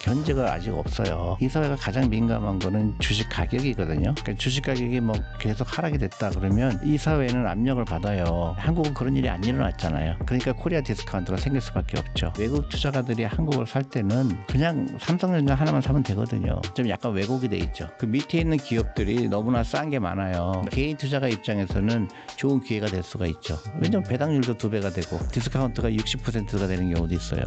견제가 아직 없어요. 이 사회가 가장 민감한 거는 주식 가격이거든요. 그러니까 주식 가격이 뭐 계속 하락이 됐다 그러면 이 사회는 압력을 받아요. 한국은 그런 일이 안 일어났잖아요. 그러니까 코리아 디스카운트가 생길 수밖에 없죠. 외국 투자가들이 한국을 살 때는 그냥 삼성전자 하나만 사면 되거든요. 좀 약간 왜곡이 돼 있죠. 그 밑에 있는 기업들이 너무나 싼 게 많아요. 개인 투자가 입장에서는 좋은 기회가 될 수가 있죠. 왜냐면 배당률도 두 배가 되고 디스카운트가 60%가 되는 경우도 있어요.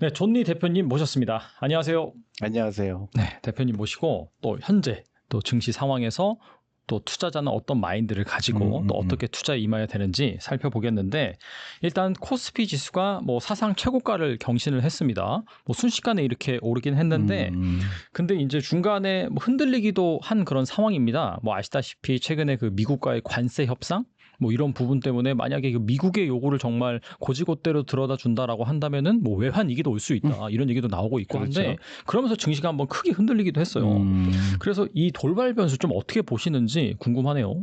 네, 존니 대표님 모셨습니다. 안녕하세요. 안녕하세요. 네, 대표님 모시고 또 현재 또 증시 상황에서 또 투자자는 어떤 마인드를 가지고 음, 음, 또 음. 어떻게 투자에 임해야 되는지 살펴보겠는데 일단 코스피 지수가 뭐 사상 최고가를 경신을 했습니다. 뭐 순식간에 이렇게 오르긴 했는데 음, 근데 이제 중간에 뭐 흔들리기도 한 그런 상황입니다. 뭐 아시다시피 최근에 그 미국과의 관세 협상 뭐 이런 부분 때문에 만약에 그 미국의 요구를 정말 고지고대로 들어다 준다라고 한다면은 뭐 외환 위기도 올 수 있다 이런 얘기도 나오고 있고 음. 그렇죠. 한데 그러면서 증시가 한번 크게 흔들리기도 했어요. 음. 그래서 이 돌발 변수 좀 어떻게 보시는지 궁금하네요.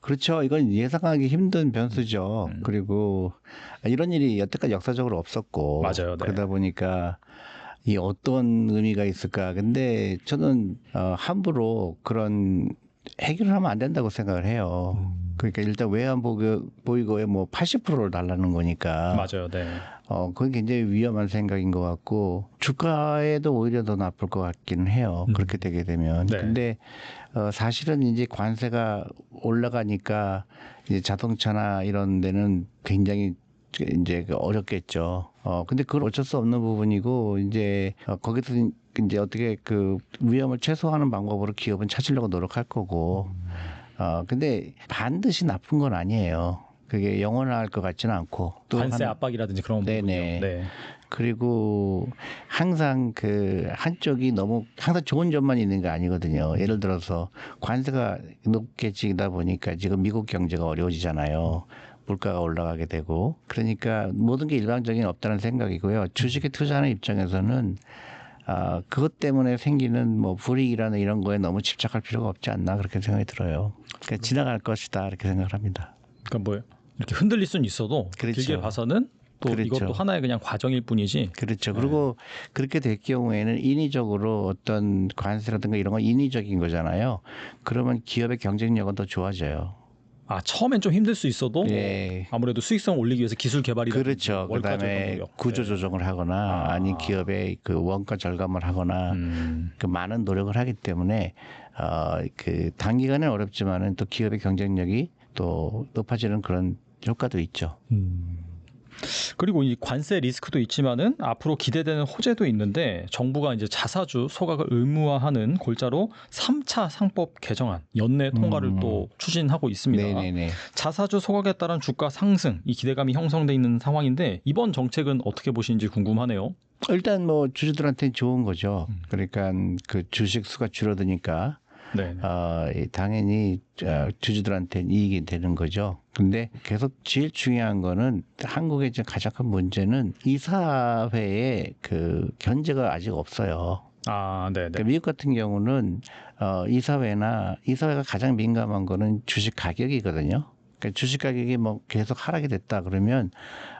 그렇죠. 이건 예상하기 힘든 변수죠. 음. 그리고 이런 일이 여태까지 역사적으로 없었고 맞아요. 네. 그러다 보니까 이 어떤 의미가 있을까? 근데 저는 어, 함부로 그런 해결을 하면 안 된다고 생각을 해요. 음. 그러니까 일단 외환 보고, 보이고에 뭐 80%를 달라는 거니까 맞아요. 네. 어, 그건 굉장히 위험한 생각인 것 같고, 주가에도 오히려 더 나쁠 것 같기는 해요. 음. 그렇게 되게 되면. 네. 근데, 어, 사실은 이제 관세가 올라가니까, 이제 자동차나 이런 데는 굉장히 이제 그 어렵겠죠. 어, 근데 그건 어쩔 수 없는 부분이고, 이제, 어, 거기서 이제 어떻게 그 위험을 최소화하는 방법으로 기업은 찾으려고 노력할 거고, 어, 근데 반드시 나쁜 건 아니에요. 그게 영원할 것 같지는 않고. 또 관세 하나- 압박이라든지 그런 네네. 부분이요. 네. 그리고 항상 그 한쪽이 너무 항상 좋은 점만 있는 게 아니거든요. 예를 들어서 관세가 높게지다 보니까 지금 미국 경제가 어려워지잖아요. 물가가 올라가게 되고 그러니까 모든 게 일방적인 없다는 생각이고요. 주식에 투자하는 입장에서는 아 그것 때문에 생기는 뭐 불이익이라는 이런 거에 너무 집착할 필요가 없지 않나 그렇게 생각이 들어요. 그러니까 지나갈 것이다 이렇게 생각을 합니다. 그러니까 뭐 이렇게 흔들릴 수는 있어도 그렇죠. 길게 봐서는 또 그렇죠. 이것도 하나의 그냥 과정일 뿐이지. 그렇죠. 네. 그리고 그렇게 될 경우에는 인위적으로 어떤 관세라든가 이런 건 인위적인 거잖아요. 그러면 기업의 경쟁력은 더 좋아져요. 아 처음엔 좀 힘들 수 있어도 예. 아무래도 수익성 올리기 위해서 기술 개발이 그렇죠. 그다음에 구조 조정을 하거나 아. 아. 닌 기업의 그 원가 절감을 하거나 음. 그 많은 노력을 하기 때문에 어그 단기간에 어렵지만은 또 기업의 경쟁력이 또 높아지는 그런 효과도 있죠. 음. 그리고 이 관세 리스크도 있지만은 앞으로 기대되는 호재도 있는데 정부가 이제 자사주 소각을 의무화하는 골자로 3차 상법 개정안 연내 통과를 음. 또 추진하고 있습니다. 네네네. 자사주 소각에 따른 주가 상승 이 기대감이 형성돼 있는 상황인데 이번 정책은 어떻게 보시는지 궁금하네요. 일단 뭐 주주들한테는 좋은 거죠. 음. 그러니까 그 주식 수가 줄어드니까 네. 어, 이 당연히 어, 주주들한테는 이익이 되는 거죠. 근데 계속 제일 중요한 거는 한국의 지금 가장 큰 문제는 이 사회에 그 견제가 아직 없어요. 아, 네, 네. 그러니까 미국 같은 경우는 어, 이사회나 이사회가 가장 민감한 거는 주식 가격이거든요. 그러니까 주식 가격이 뭐 계속 하락이 됐다 그러면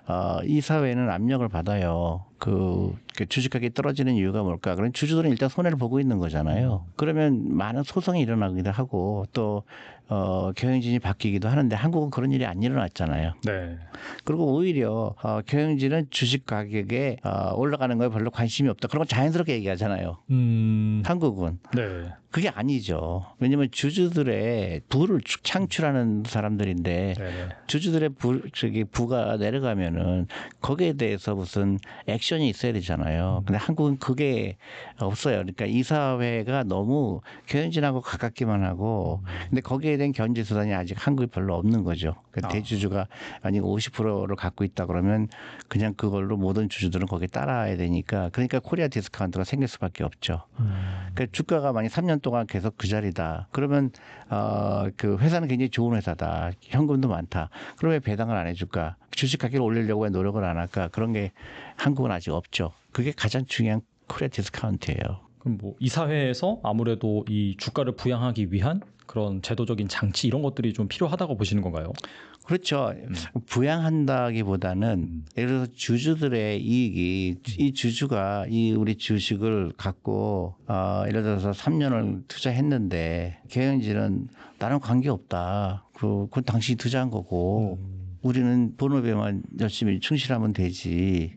어, 이 사회는 압력을 받아요. 그, 그 주식 가격이 떨어지는 이유가 뭘까? 그럼 주주들은 일단 손해를 보고 있는 거잖아요. 그러면 많은 소송이 일어나기도 하고 또 어, 경영진이 바뀌기도 하는데 한국은 그런 일이 안 일어났잖아요. 네. 그리고 오히려 어, 경영진은 주식 가격에 어, 올라가는 거에 별로 관심이 없다. 그런 거 자연스럽게 얘기하잖아요. 음. 한국은 네. 그게 아니죠. 왜냐하면 주주들의 부를 추- 창출하는 사람들인데 네. 네. 주주들의 부 저기 부가 내려가면 은 거기에 대해서 무슨 액션이 있어야 되잖아요. 근데 한국은 그게 없어요. 그러니까 이 사회가 너무 경영진하고 가깝기만 하고 근데 거기에 대한 견제 수단이 아직 한국에 별로 없는 거죠. 그러니까 아. 대주주가 만약 50%를 갖고 있다 그러면 그냥 그걸로 모든 주주들은 거기에 따라야 되니까 그러니까 코리아 디스카운트가 생길 수밖에 없죠. 그러니까 주가가 만약 3년 동안 계속 그 자리다. 그러면 어그 회사는 굉장히 좋은 회사다. 현금도 많다. 그럼 왜 배당을 안 해줄까? 주식 가격을 올왜 노력을 안 할까? 그런 게 한국은 아직 없죠. 그게 가장 중요한 코리아 디스카운트예요. 그럼 뭐 이사회에서 아무래도 이 주가를 부양하기 위한 그런 제도적인 장치 이런 것들이 좀 필요하다고 보시는 건가요? 그렇죠. 음. 부양한다기보다는 예를 들어서 주주들의 이익이 이 주주가 이 우리 주식을 갖고 어 예를 들어서 3년을 투자했는데 경영진은 나랑 관계 없다. 그 그건 당신이 투자한 거고 우리는 본업에만 열심히 충실하면 되지.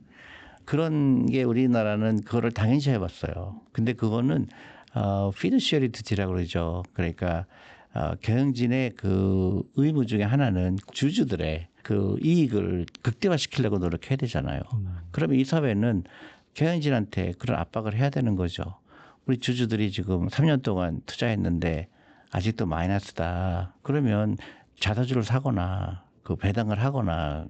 그런 게 우리나라는 그거를 당연시 해봤어요. 근데 그거는 어 피드시어리 두티라고 그러죠. 그러니까 어, 경영진의 그 의무 중에 하나는 주주들의 그 이익을 극대화시키려고 노력해야 되잖아요. 그러면 이 사회는 경영진한테 그런 압박을 해야 되는 거죠. 우리 주주들이 지금 3년 동안 투자했는데 아직도 마이너스다. 그러면 자사주를 사거나 그 배당을 하거나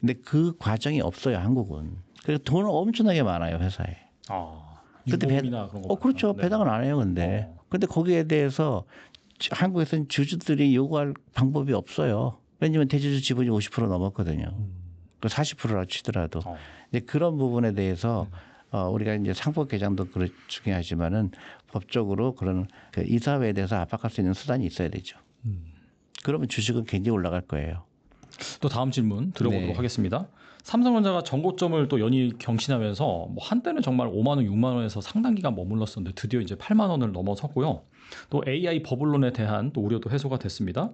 근데 그 과정이 없어요 한국은. 그래서 돈은 엄청나게 많아요 회사에. 아, 근데 배- 유보금이나 그런 거. 어 그렇죠 네. 배당은 안 해요 근데. 어. 근데 거기에 대해서 주- 한국에서는 주주들이 요구할 방법이 없어요. 왜냐면 대주주 지분이 50% 넘었거든요. 그 40%라 치더라도. 어. 이제 그런 부분에 대해서 어, 우리가 이제 상법 개정도 그렇 중요하지만은 법적으로 그런 그 이사회에 대해서 압박할 수 있는 수단이 있어야 되죠. 그러면 주식은 굉장히 올라갈 거예요. 또 다음 질문 드려보도록 네. 하겠습니다. 삼성전자가 전고점을 또 연일 경신하면서 뭐 한때는 정말 5만 원, 6만 원에서 상당 기간 머물렀었는데 드디어 이제 8만 원을 넘어섰고요. 또 AI 버블론에 대한 또 우려도 해소가 됐습니다.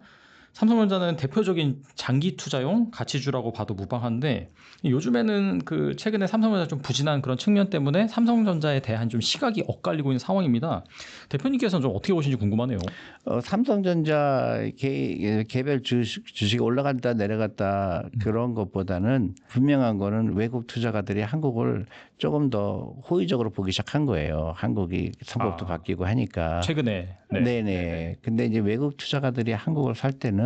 삼성전자는 대표적인 장기 투자용 가치주라고 봐도 무방한데 요즘에는 그 최근에 삼성전자 좀 부진한 그런 측면 때문에 삼성전자에 대한 좀 시각이 엇갈리고 있는 상황입니다. 대표님께서는 좀 어떻게 보시는지 궁금하네요. 어, 삼성전자 개, 개별 주식, 주식이 올라갔다 내려갔다 그런 것보다는 분명한 거는 외국 투자가들이 한국을 조금 더 호의적으로 보기 시작한 거예요. 한국이 상법도 아. 바뀌고 하니까. 최근에 네. 네. 네 근데 이제 외국 투자가들이 한국을 살 때는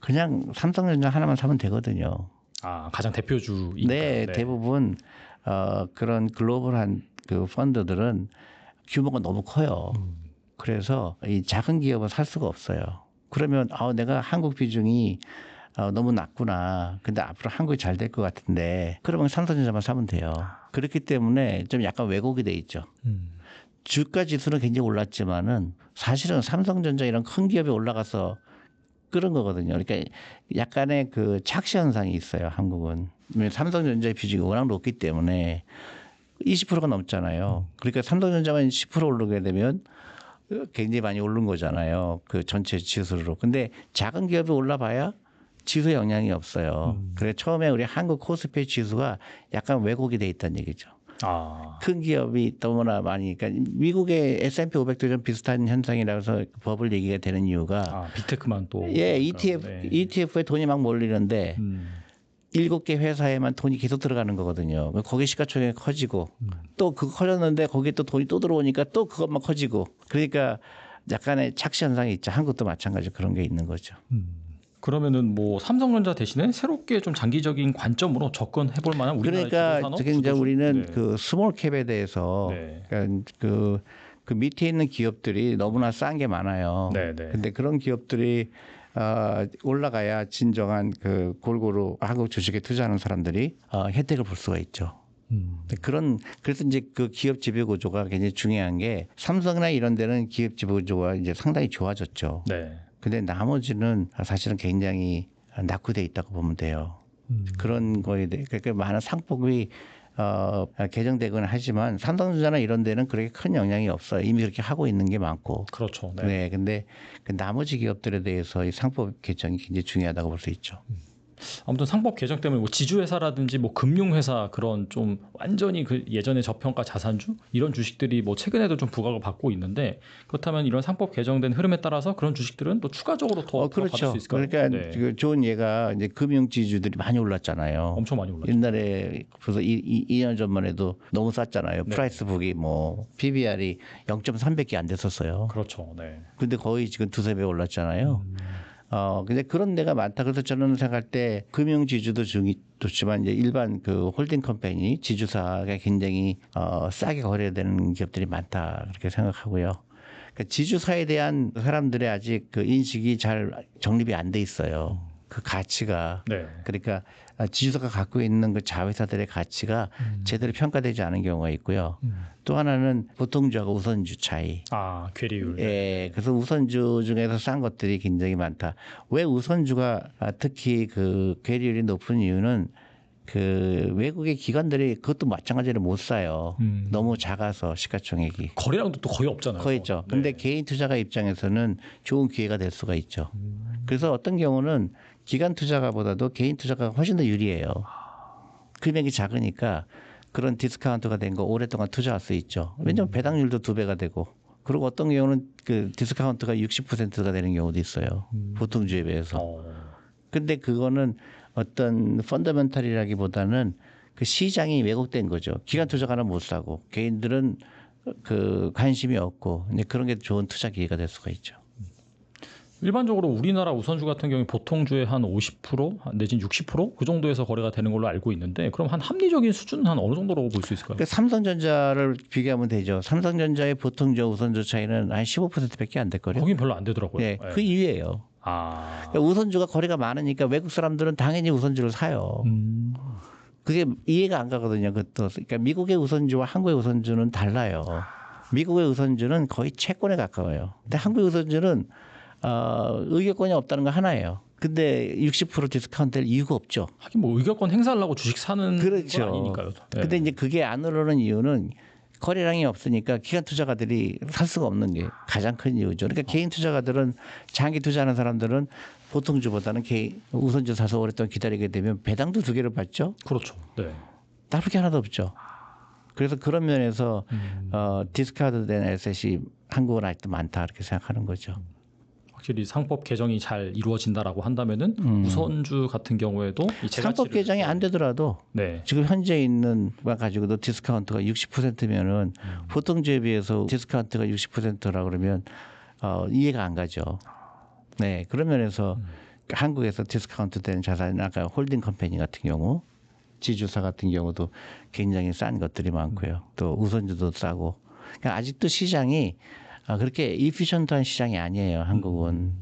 그냥 삼성전자 하나만 사면 되거든요. 아 가장 대표주이니까 네, 대부분 어, 그런 글로벌한 그 펀드들은 규모가 너무 커요. 그래서 이 작은 기업은 살 수가 없어요. 그러면 아, 내가 한국 비중이 어, 너무 낮구나. 근데 앞으로 한국이 잘 될 것 같은데 그러면 삼성전자만 사면 돼요. 그렇기 때문에 좀 약간 왜곡이 돼 있죠. 음. 주가 지수는 굉장히 올랐지만은 사실은 삼성전자 이런 큰 기업이 올라가서 그런 거거든요. 그러니까 약간의 그 착시 현상이 있어요. 한국은 삼성전자의 비중이 워낙 높기 때문에 20%가 넘잖아요. 그러니까 삼성전자만 10% 오르게 되면 굉장히 많이 오른 거잖아요. 그 전체 지수로. 근데 작은 기업이 올라봐야 지수에 영향이 없어요. 그래 처음에 우리 한국 코스피 지수가 약간 왜곡이 돼 있다는 얘기죠. 아 큰 기업이 너무나 많이 그러니까 미국의 S&P 500도 좀 비슷한 현상이라서 법을 얘기가 되는 이유가 아, 비테크만 또예 그러니까, ETF 네. ETF에 돈이 막 몰리는데 음, 일곱 개 회사에만 돈이 계속 들어가는 거거든요. 거기 시가총액이 커지고 음. 또 그거 커졌는데 거기에 또 돈이 또 들어오니까 또 그것만 커지고 그러니까 약간의 착시 현상이 있죠. 한국도 마찬가지로 그런 게 있는 거죠. 그러면은 뭐 삼성전자 대신에 새롭게 좀 장기적인 관점으로 접근해 볼 만한 우리나라의 그러니까 지금 이제 우리는 네. 그 스몰 캡에 대해서 네. 그러니까 그, 그 밑에 있는 기업들이 너무나 싼 게 많아요. 네, 네. 근데 그런 기업들이 어, 올라가야 진정한 그 골고루 한국 주식에 투자하는 사람들이 어, 혜택을 볼 수가 있죠. 음. 그런 그래서 이제 그 기업 지배 구조가 굉장히 중요한 게 삼성이나 이런 데는 기업 지배 구조가 이제 상당히 좋아졌죠. 네. 근데 나머지는 사실은 굉장히 낙후돼 있다고 보면 돼요. 음. 그런 거에 대해 그러니까 많은 상법이 어, 개정되곤 하지만 삼성전자나 이런 데는 그렇게 큰 영향이 없어요. 이미 그렇게 하고 있는 게 많고. 그렇죠. 네. 네. 근데 그 나머지 기업들에 대해서 이 상법 개정이 굉장히 중요하다고 볼 수 있죠. 아무튼 상법 개정 때문에 뭐 지주회사라든지 뭐 금융회사 그런 좀 완전히 그 예전에 저평가 자산주 이런 주식들이 뭐 최근에도 좀 부각을 받고 있는데 그렇다면 이런 상법 개정된 흐름에 따라서 그런 주식들은 또 추가적으로 더 어, 받을 그렇죠. 수 있을까요? 그러니까 네. 그 좋은 예가 이제 금융지주들이 많이 올랐잖아요. 엄청 많이 올랐죠. 옛날에 벌써 이, 이, 2년 전만 해도 너무 쌌잖아요. 네. 프라이스 북이 뭐 PBR이 0.300개 안 됐었어요. 그렇죠. 네. 근데 거의 지금 두세 배 올랐잖아요. 어, 근데 그런 데가 많다. 그래서 저는 생각할 때 금융 지주도 중이 좋지만 이제 일반 그 홀딩 컴퍼니 지주사가 굉장히 어, 싸게 거래되는 기업들이 많다. 그렇게 생각하고요. 그러니까 지주사에 대한 사람들의 아직 그 인식이 잘 정립이 안 돼 있어요. 그 가치가 네. 그러니까 아, 지주사가 갖고 있는 그 자회사들의 가치가 음. 제대로 평가되지 않은 경우가 있고요. 음. 또 하나는 보통주하고 우선주 차이. 아 괴리율. 예, 그래서 우선주 중에서 싼 것들이 굉장히 많다. 왜 우선주가 아, 특히 그 괴리율이 높은 이유는 그 외국의 기관들이 그것도 마찬가지로 못 사요. 음. 너무 작아서 시가총액이 거래량도 또 거의 없잖아요. 거의 있죠. 근데 네. 개인 투자가 입장에서는 좋은 기회가 될 수가 있죠. 음. 그래서 어떤 경우는 기관 투자가보다도 개인 투자가 훨씬 더 유리해요. 금액이 작으니까 그런 디스카운트가 된 거 오랫동안 투자할 수 있죠. 왜냐하면 배당률도 두 배가 되고 그리고 어떤 경우는 그 디스카운트가 60%가 되는 경우도 있어요. 음. 보통 주에 비해서. 어. 근데 그거는 어떤 펀더멘탈이라기보다는 그 시장이 왜곡된 거죠. 기관 투자가는 못 사고 개인들은 그 관심이 없고 이제 그런 게 좋은 투자 기회가 될 수가 있죠. 일반적으로 우리나라 우선주 같은 경우에 보통주의 한 50% 내지는 60%그 정도에서 거래가 되는 걸로 알고 있는데 그럼 한 합리적인 수준은 한 어느 정도라고 볼 수 있을까요? 그러니까 삼성전자를 비교하면 되죠. 삼성전자의 보통주 우선주 차이는 한 15%밖에 안 될거요. 거긴 별로 안 되더라고요. 네, 네. 그 이유예요. 아. 그러니까 우선주가 거래가 많으니까 외국 사람들은 당연히 우선주를 사요. 음. 그게 이해가 안 가거든요. 그것도. 그러니까 미국의 우선주와 한국의 우선주는 달라요. 미국의 우선주는 거의 채권에 가까워요. 근데 한국의 우선주는 어, 의결권이 없다는 거 하나예요. 근데 60% 디스카운트 될 이유가 없죠. 하긴 뭐 의결권 행사하려고 주식 사는 그렇죠. 건 아니니까요. 네. 근데 이제 그게 안 오르는 이유는 거래량이 없으니까 기관 투자가들이 살 수가 없는 게 가장 큰 이유죠. 그러니까 개인 투자가들은 장기 투자하는 사람들은 보통주보다는 개인 우선주 사서 오랫동안 기다리게 되면 배당도 두 개를 받죠. 그렇죠. 네. 나쁠 게 하나도 없죠. 그래서 그런 면에서 음. 어, 디스카드된 에셋이 한국은 아직도 많다 이렇게 생각하는 거죠. 확실히 상법 개정이 잘 이루어진다라고 한다면은 음. 우선주 같은 경우에도 이 상법 개정이 안 되더라도 네. 지금 현재 있는 거 가지고도 디스카운트가 60%면은 음. 보통주에 비해서 디스카운트가 60%라 그러면 어, 이해가 안 가죠. 네 그런 면에서 음. 한국에서 디스카운트 된 자산 아까 홀딩 컴퍼니 같은 경우 지주사 같은 경우도 굉장히 싼 것들이 많고요. 또 우선주도 싸고 그러니까 아직도 시장이 아, 그렇게 이피션트한 시장이 아니에요. 한국은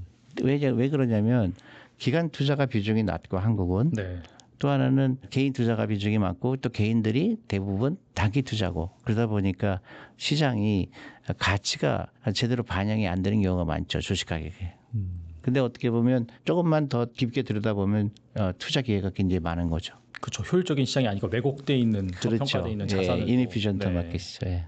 왜, 왜 그러냐면 기관 투자가 비중이 낮고 한국은 네. 또 하나는 개인 투자가 비중이 많고 또 개인들이 대부분 단기 투자고 그러다 보니까 시장이 가치가 제대로 반영이 안 되는 경우가 많죠 주식 가격에. 음. 근데 어떻게 보면 조금만 더 깊게 들여다보면 어, 투자 기회가 굉장히 많은 거죠. 그렇죠. 효율적인 시장이 아니고 왜곡돼 있는 그렇죠. 평가돼 있는 예, 자산을 이니피션트 네. 마켓이죠. 예.